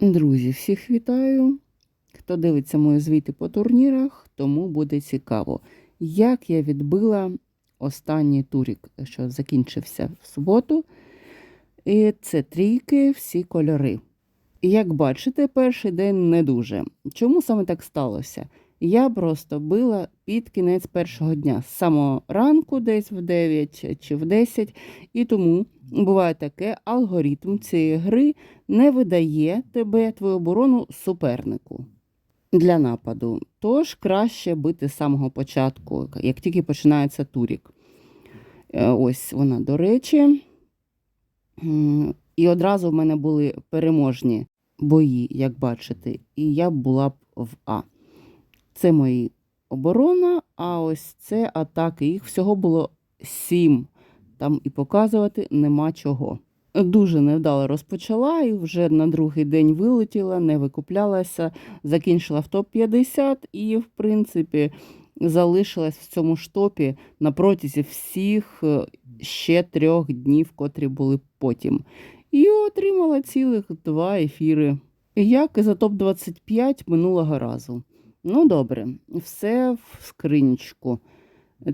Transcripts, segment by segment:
Друзі, всіх вітаю. Хто дивиться мої звіти по турнірах, тому буде цікаво, як я відбила останній турік, що закінчився в суботу. І це трійки, всі кольори. Як бачите, перший день не дуже. Чому саме так сталося? Я просто била під кінець першого дня, з самого ранку, десь в 9 чи в 10, і тому буває таке, алгоритм цієї гри не видає тебе, твою оборону супернику для нападу. Тож краще бити з самого початку, як тільки починається турік. Е, Ось вона, до речі. І одразу в мене були переможні бої, як бачите, і я була б в А. Це мої оборона, а ось це атаки. Їх всього було сім. Там і показувати нема чого. Дуже невдало розпочала і вже на другий день вилетіла, не викуплялася, закінчила в топ-50 і, в принципі, залишилась в цьому ж топі на протязі всіх е, ще трьох днів, котрі були потім. І отримала цілих два ефіри. Як і за топ-25 минулого разу. Ну, добре, все в скринічку.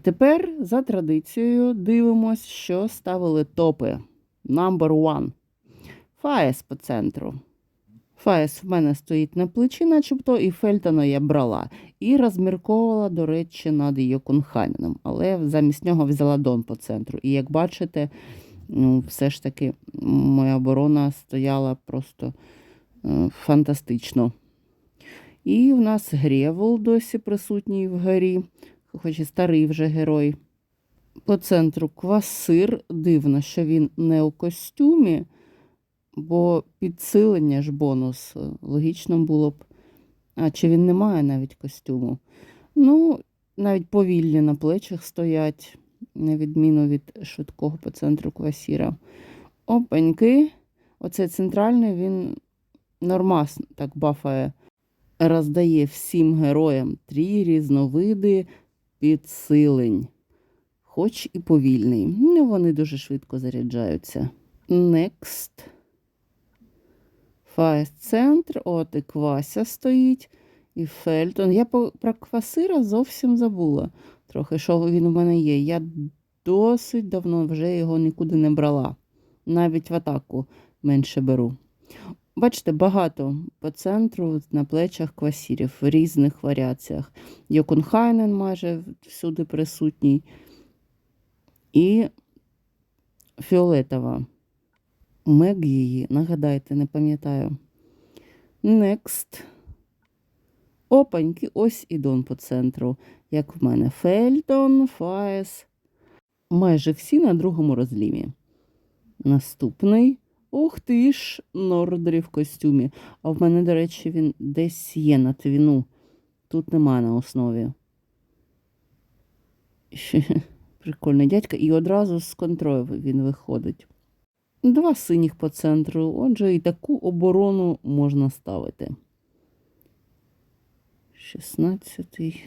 Тепер за традицією дивимось, що ставили топи. Number one. Фаєс по центру. Фаєс в мене стоїть на плечі, начебто, і Фельтона я брала. І розмірковувала, до речі, над Йокунхайненом. Але замість нього взяла Дон по центру. І як бачите, ну, все ж таки моя оборона стояла просто е, фантастично. І в нас Грєвол досі присутній в горі, хоч і старий вже герой. По центру квасир. Дивно, що він не у костюмі, бо підсилення ж бонус. Логічно було б. А чи він не має навіть костюму? Ну, навіть повільні на плечах стоять, на відміну від швидкого по центру квасіра. Опаньки. Оцей центральний він нормас так бафає роздає всім героям три різновиди підсилень, хоч і повільний. Ну, вони дуже швидко заряджаються. Next. Фаєс центр, от і Квася стоїть, і Фельтон. Я про Квасира зовсім забула трохи, що він у мене є. Я досить давно вже його нікуди не брала. Навіть в атаку менше беру. Бачите, багато по центру на плечах квасірів в різних варіаціях. Йокунхайнен майже всюди присутній. І фіолетова. Мег її, нагадайте, не пам'ятаю. Next. Опаньки, ось і Дон по центру. Як в мене Фельтон, Фаєс. Майже всі на другому розлімі. Наступний. Ух ти ж, Нордрі в костюмі. А в мене, до речі, він десь є на твіну. Тут немає на основі. Прикольний дядька. І одразу з контролю він виходить. Два синіх по центру. Отже, і таку оборону можна ставити. 16-й.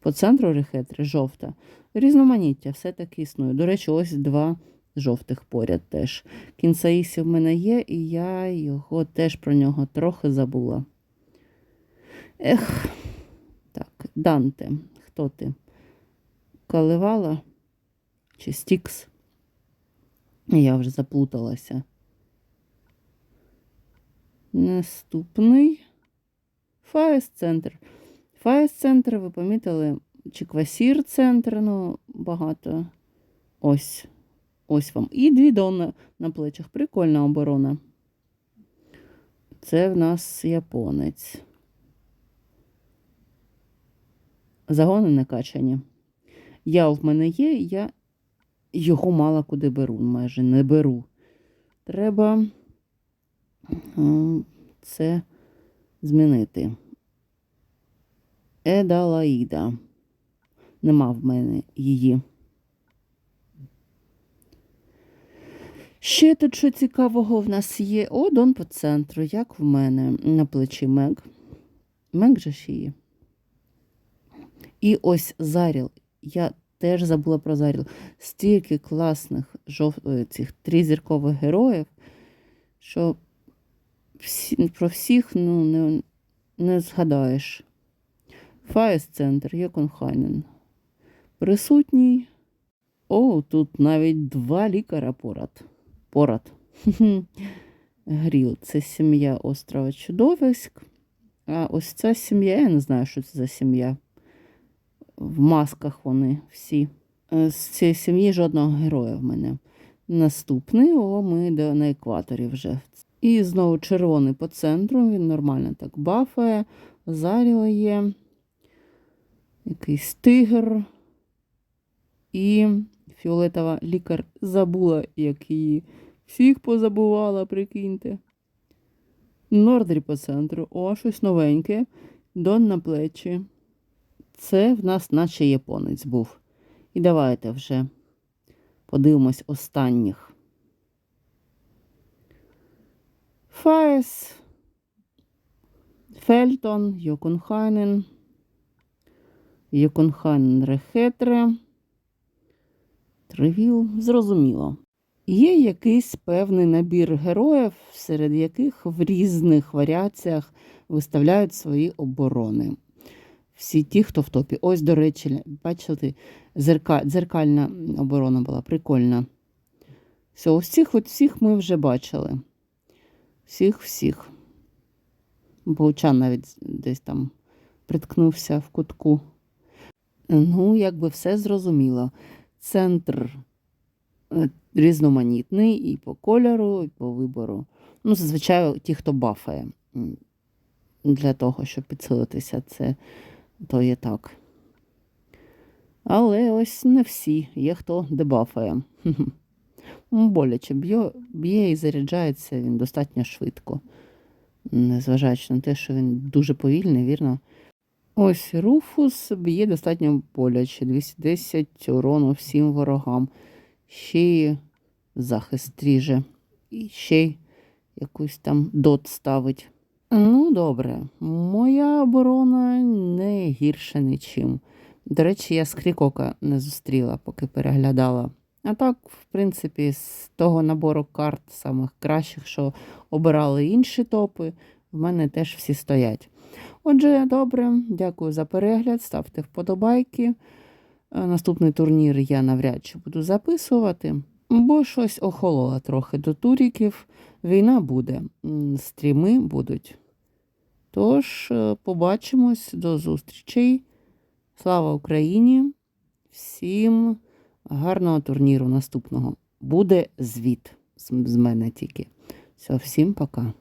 По центру рехетри жовта. Різноманіття все-таки існує. До речі, ось два жовтих поряд теж. Кінсаїсі в мене є, і я його теж про нього трохи забула. Ех, так, Данте, хто ти? Каливала чи Стікс? Я вже заплуталася. Наступний Фаєс центр. Фаєс центр, ви помітили, чи квасір центр, ну, багато. Ось. Ось вам. І дві донни на плечах. Прикольна оборона. Це в нас японець. Загони не качані. Я в мене є, я його мало куди беру, майже не беру. Треба це змінити. Едалаїда. Нема в мене її. Ще тут що цікавого в нас є. О, Дон по центру, як в мене на плечі Мег. Мег же ж її. І ось Заріл. Я теж забула про Заріл. Стільки класних жов... е, цих тризіркових героїв, що всі, про всіх ну, не, не згадаєш. Фаєс-центр Йоконхайнен. Присутній. О, тут навіть два лікаря поряд. Поряд. Гріл. Це сім'я острова Чудовиськ. А ось ця сім'я, я не знаю, що це за сім'я. В масках вони всі. Е, З цієї сім'ї жодного героя в мене. Наступний, о, ми до, на екваторі вже. І знову червоний по центру, він нормально так бафає. Заріо є. Якийсь тигр. І фіолетова лікар забула, як її всіх позабувала, прикиньте. Нордрі по центру. О, щось новеньке. Дон на плечі. Це в нас наче японець був. І давайте вже подивимось останніх. Фаєс, Фельтон, Йоконхайнен, Йоконхайнен Рехетре, Тревіл, зрозуміло. Є якийсь певний набір героїв, серед яких в різних варіаціях виставляють свої оборони. Всі ті, хто в топі. Ось, до речі, бачите, зерка, дзеркальна оборона була прикольна. Все, ось цих от всіх ми вже бачили. Всіх-всіх. Бовчан навіть десь там приткнувся в кутку. Ну, якби все зрозуміло. Центр е, різноманітний і по кольору, і по вибору. Ну, зазвичай ті, хто бафає. Для того, щоб підсилитися, це то є так. Але ось не всі. Є хто дебафає. Боляче б'є, б'є і заряджається він достатньо швидко. Незважаючи на те, що він дуже повільний, вірно. Ось Руфус б'є достатньо боляче. 210 урону всім ворогам. Ще й захист ріже. І ще й якусь там дот ставить. Ну, добре, моя оборона не гірша нічим. До речі, я скрікока не зустріла, поки переглядала. А так, в принципі, з того набору карт, самих кращих, що обирали інші топи, в мене теж всі стоять. Отже, добре, дякую за перегляд, ставте вподобайки. Е, Наступний турнір я навряд чи буду записувати, бо щось охололо трохи до туріків. Війна буде, стріми будуть. Тож, е, побачимось до зустрічей. Слава Україні! Всім гарного турніру наступного. Буде звіт з мене тільки. Все, всім пока.